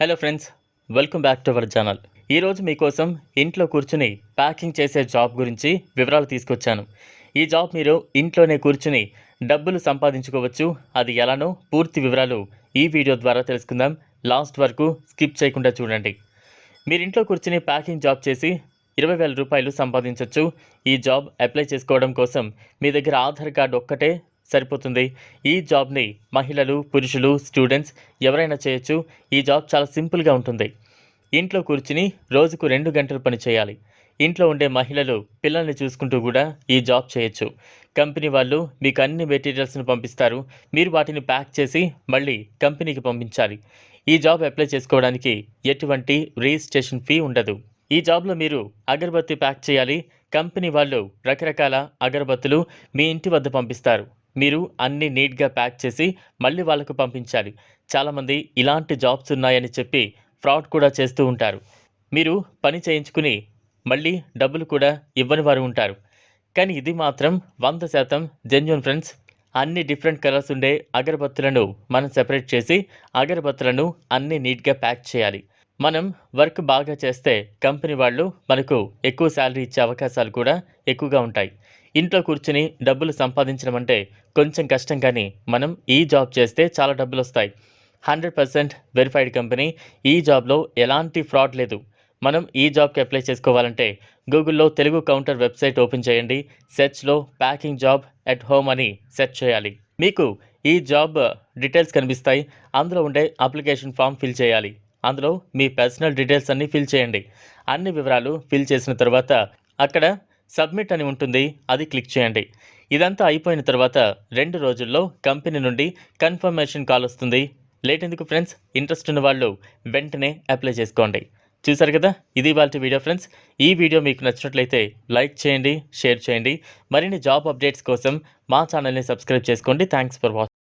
Hello friends welcome back to our channel ఈరోజు మీకోసం ఇంట్లో కూర్చుని ప్యాకింగ్ చేసే జాబ్ గురించి వివరాలు తీసుకొచ్చాను. ఈ జాబ్ మీరు ఇంట్లోనే కూర్చుని డబ్బులు సంపాదించుకోవచ్చు. అది ఎలానో పూర్తి వివరాలు ఈ వీడియో ద్వారా తెలుసుకుందాం. లాస్ట్ వరకు స్కిప్ చేయకుండా చూడండి. మీరు ఇంట్లో కూర్చుని ప్యాకింగ్ జాబ్ చేసి ఇరవై వేల రూపాయలు సంపాదించవచ్చు ఈ జాబ్ అప్లై చేసుకోవడం కోసం మీ దగ్గర ఆధార్ కార్డు ఒక్కటే సరిపోతుంది. ఈ జాబ్ని మహిళలు పురుషులు స్టూడెంట్స్ ఎవరైనా చేయొచ్చు. ఈ జాబ్ చాలా సింపుల్గా ఉంటుంది. ఇంట్లో కూర్చుని రోజుకు రెండు గంటలు పని చేయాలి. ఇంట్లో ఉండే మహిళలు పిల్లల్ని చూసుకుంటూ కూడా ఈ జాబ్ చేయొచ్చు. కంపెనీ వాళ్ళు మీకు అన్ని మెటీరియల్స్ని పంపిస్తారు. మీరు వాటిని ప్యాక్ చేసి మళ్ళీ కంపెనీకి పంపించాలి. ఈ జాబ్ అప్లై చేసుకోవడానికి ఎటువంటి రిజిస్ట్రేషన్ ఫీ ఉండదు. ఈ జాబ్లో మీరు అగరబత్తి ప్యాక్ చేయాలి. కంపెనీ వాళ్ళు రకరకాల అగరబత్తులు మీ ఇంటి వద్ద పంపిస్తారు. మీరు అన్ని నీట్గా ప్యాక్ చేసి మళ్ళీ వాళ్ళకు పంపించాలి. చాలామంది ఇలాంటి జాబ్స్ ఉన్నాయని చెప్పి ఫ్రాడ్ కూడా చేస్తూ ఉంటారు. మీరు పని చేయించుకుని మళ్ళీ డబ్బులు కూడా ఇవ్వని వారు ఉంటారు. కానీ ఇది మాత్రం వంద శాతం జెన్యున్ ఫ్రెండ్స్. అన్ని డిఫరెంట్ కలర్స్ ఉండే అగరబత్తులను మనం సెపరేట్ చేసి అగరబత్తులను అన్ని నీట్గా ప్యాక్ చేయాలి. మనం వర్క్ బాగా చేస్తే కంపెనీ వాళ్ళు మనకు ఎక్కువ శాలరీ ఇచ్చే అవకాశాలు కూడా ఎక్కువగా ఉంటాయి. ఇంట్లో కూర్చుని డబ్బులు సంపాదించడం అంటే కొంచెం కష్టం కానీ మనం ఈ జాబ్ చేస్తే చాలా డబ్బులు వస్తాయి. హండ్రెడ్ పర్సెంట్ వెరిఫైడ్ కంపెనీ ఈ జాబ్లో ఎలాంటి ఫ్రాడ్ లేదు. మనం ఈ జాబ్కి అప్లై చేసుకోవాలంటే గూగుల్లో తెలుగు కౌంటర్ వెబ్సైట్ ఓపెన్ చేయండి. సెర్చ్లో ప్యాకింగ్ జాబ్ ఎట్ హోమ్ అని సెర్చ్ చేయాలి. మీకు ఈ జాబ్ డీటెయిల్స్ కనిపిస్తాయి. అందులో ఉండే అప్లికేషన్ ఫామ్ ఫిల్ చేయాలి. అందులో మీ పర్సనల్ డీటెయిల్స్ అన్నీ ఫిల్ చేయండి. అన్ని వివరాలు ఫిల్ చేసిన తర్వాత అక్కడ సబ్మిట్ అని ఉంటుంది అది క్లిక్ చేయండి. ఇదంతా అయిపోయిన తర్వాత రెండు రోజుల్లో కంపెనీ నుండి కన్ఫర్మేషన్ కాల్ వస్తుంది. లేట్ ఎందుకు ఫ్రెండ్స్? ఇంట్రెస్ట్ ఉన్న వాళ్ళు వెంటనే అప్లై చేసుకోండి. చూసారు కదా? ఇది వాళ్ళ వీడియో ఫ్రెండ్స్. ఈ వీడియో మీకు నచ్చినట్లయితే లైక్ చేయండి షేర్ చేయండి. మరిన్ని జాబ్ అప్డేట్స్ కోసం మా ఛానల్ని సబ్స్క్రైబ్ చేసుకోండి. Thanks for watching